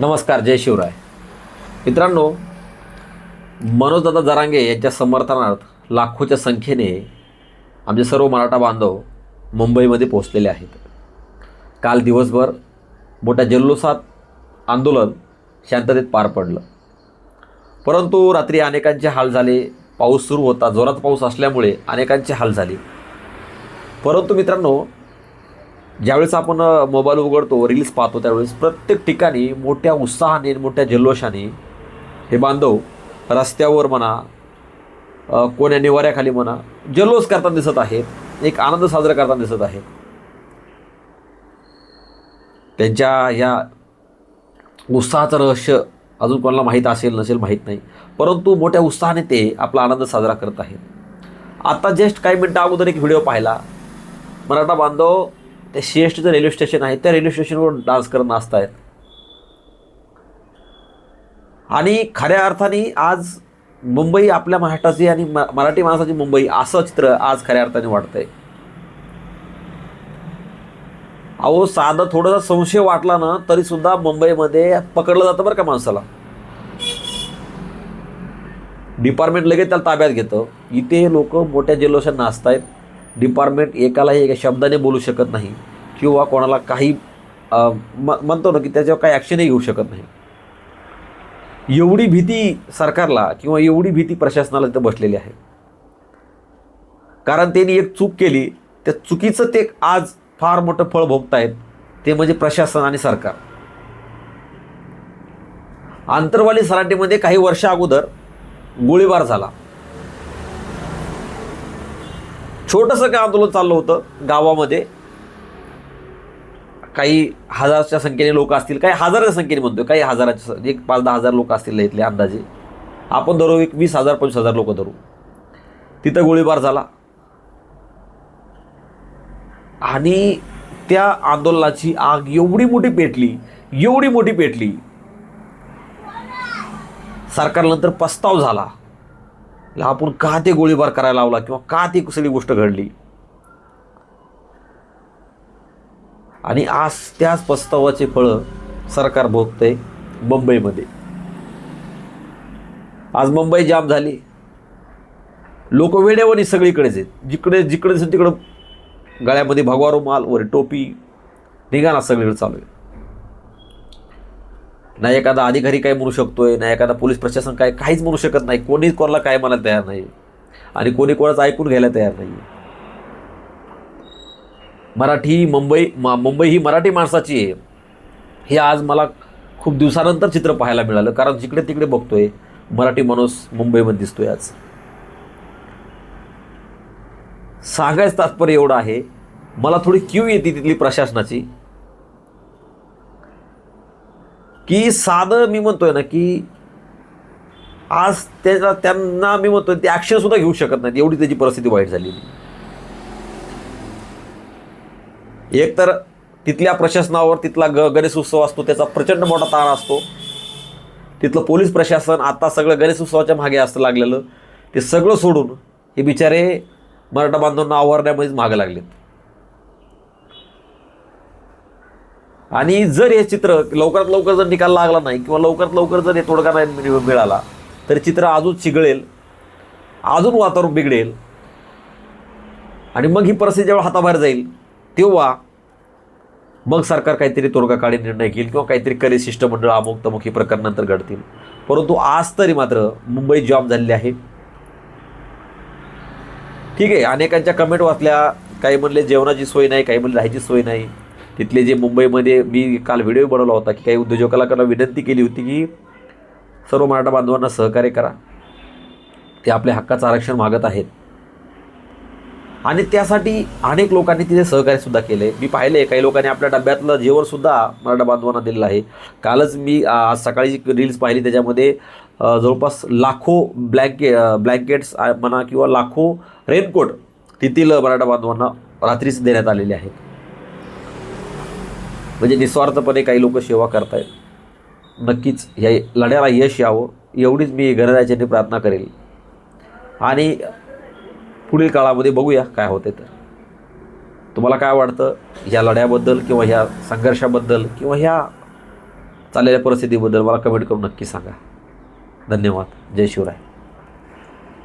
नमस्कार जय शिवराय. मित्रांनो मनोजदादा जरांगे यांच्या समर्थनार्थ लाखोच्या संख्येने आमचे सर्व मराठा बांधव मुंबईमध्ये पोहोचलेले आहेत. काल दिवसभर मोठ्या जल्लोषात आंदोलन शांततेत पार पडलं. परंतु रात्री अनेकांचे हाल झाले पाऊस सुरू होता जोरात पाऊस असल्यामुळे अनेकांचे हाल झाले. परंतु मित्रांनो ज्यावेळेस आपण मोबाईल उघडतो रील्स पाहतो त्यावेळेस प्रत्येक ठिकाणी मोठ्या उत्साहाने मोठ्या जल्लोषाने हे बांधव रस्त्यावर म्हणा कोण्या निवाऱ्याखाली म्हणा जल्लोष करताना दिसत आहेत. एक आनंद साजरा करताना दिसत आहेत. त्यांच्या या उत्साहाचं रहस्य अजून कोणाला माहीत असेल नसेल माहीत नाही. परंतु मोठ्या उत्साहाने ते आपला आनंद साजरा करत आहेत. आता जस्ट काही मिनटं अगोदर एक व्हिडिओ पाहिला. मराठा बांधव ते सी एस टीचं रेल्वे स्टेशन आहे त्या रेल्वे स्टेशनवर डान्स करत नाचत आहेत आणि खऱ्या अर्थाने आज मुंबई आपल्या महाराष्ट्राची आणि मराठी माणसाची मुंबई असं चित्र आज खऱ्या अर्थाने वाटतंय. अहो साधा थोडासा संशय वाटला ना तरी सुद्धा मुंबईमध्ये पकडलं जातं बरं का माणसाला. डिपार्टमेंट लगेच त्याला ताब्यात घेतं. इथे लोक मोठ्या जल्लोषात नाचतायत. डिपार्टमेंट एकालाही एका शब्दाने बोलू शकत नाही किंवा कोणाला काही म म्हणतो ना की त्याच्यावर काही ॲक्शनही घेऊ शकत नाही. एवढी भीती सरकारला किंवा एवढी भीती प्रशासनाला तिथं बसलेली आहे. कारण त्यांनी एक चूक केली त्या चुकीचं ते आज फार मोठं फळ भोगतायत ते म्हणजे प्रशासन आणि सरकार. आंतरवाली सराटीमध्ये काही वर्षा अगोदर गोळीबार झाला. छोटंसं काय आंदोलन चाललं होतं गावामध्ये? काही हजारच्या संख्येने लोक असतील काही हजाराच्या संख्येने म्हणतो काही हजाराच्या एक पाच दहा हजार लोक असतील इथले अंदाजे. आपण धरू एक वीस हजार पंचवीस हजार लोक धरू. तिथं गोळीबार झाला. आणि त्या आंदोलनाची आग एवढी मोठी पेटली एवढी मोठी पेटली. सरकारनंतर पस्ताव झाला. आपण का ते गोळीबार करायला लावला किंवा का ती सगळी गोष्ट घडली? आणि आज त्याच पस्तावाचे फळं सरकार भोगतंय मुंबईमध्ये. आज मुंबई जाम झाली. लोक वेड्यावानी सगळीकडेच आहेत. जिकडे जिकडे तिकडं गळ्यामध्ये भगवा रुमाल वर टोपी निघाला सगळीकडे चालू आहे. नाही एखादा अधिकारी काय म्हणू शकतोय नाही एखादा पोलीस प्रशासन काय काहीच म्हणू शकत नाही. कोणीच कोणाला काय म्हणायला तयार नाही आणि कोणी कोणाचं ऐकून घ्यायला तयार नाही मराठी मुंबई मुंबई ही मराठी माणसाची आहे. हे आज मला खूप दिवसानंतर चित्र पाहायला मिळालं कारण जिकडे तिकडे बघतोय मराठी माणूस मुंबईमध्ये दिसतोय आज. सांगायचं तात्पर्य एवढं आहे मला थोडी क्यू येते तिथली प्रशासनाची. की साधं मी म्हणतोय ना की आज त्याचा त्यांना मी म्हणतोय ते ॲक्शन सुद्धा घेऊ शकत नाहीत. एवढी त्याची परिस्थिती वाईट झालेली एक तर तिथल्या प्रशासनावर तिथला ग गणेश उत्सव असतो त्याचा प्रचंड मोठा ताण असतो. तिथलं पोलीस प्रशासन आता सगळं गणेश उत्सवाच्या मागे असतं लागलेलं. ते सगळं सोडून हे बिचारे मराठा बांधवांना आवरण्यामध्येच मागे लागलेत. आणि जर हे चित्र लवकरात लवकर जर निकाल लागला नाही किंवा लवकरात लवकर जर हे तोडगा नाही मिळाला तर चित्र अजून चिघळेल अजून वातावरण बिघडेल. आणि मग ही परिस्थिती जेव्हा हाताबाहेर जाईल तेव्हा मग सरकार काहीतरी तोडगा काढी निर्णय घेईल किंवा काहीतरी करी शिष्टमंडळ अमुक तमुक ही प्रकरणानंतर घडतील. परंतु आज तरी मात्र मुंबई जॉब झालेली आहे. ठीक आहे अनेकांच्या कमेंट वाचल्या काही म्हणले जेवणाची सोय नाही काही म्हणले राहायची सोय नाही. तिथले जे मुंबईमध्ये मी काल व्हिडिओ बनवला होता की काही उद्योजकाला विनंती केली होती की सर्व मराठा बांधवांना सहकार्य करा. ते आपल्या हक्काचं आरक्षण मागत आहेत. आणि त्यासाठी अनेक लोकांनी तिथे सहकार्यसुद्धा केले मी पाहिले काही लोकांनी आपल्या डब्यातलं जेवणसुद्धा मराठा बांधवांना दिलेलं आहे. कालच मी आज सकाळी रील्स पाहिली त्याच्यामध्ये जवळपास लाखो ब्लँके ब्लँकेट्स म्हणा किंवा लाखो रेनकोट तेथील मराठा बांधवांना रात्रीच देण्यात आलेले आहेत. म्हणजे निस्वार्थपणे काही लोक सेवा करतायत. नक्कीच या लढ्याला यश यावं एवढीच मी गणराज्याने प्रार्थना करेल. आणि पुढील काळामध्ये बघूया काय होते तर. तुम्हाला काय वाटतं? ह्या लढ्याबद्दल किंवा ह्या संघर्षाबद्दल किंवा ह्या चाललेल्या परिस्थितीबद्दल मला कमेंट करून नक्की सांगा. धन्यवाद. जय शिवराय.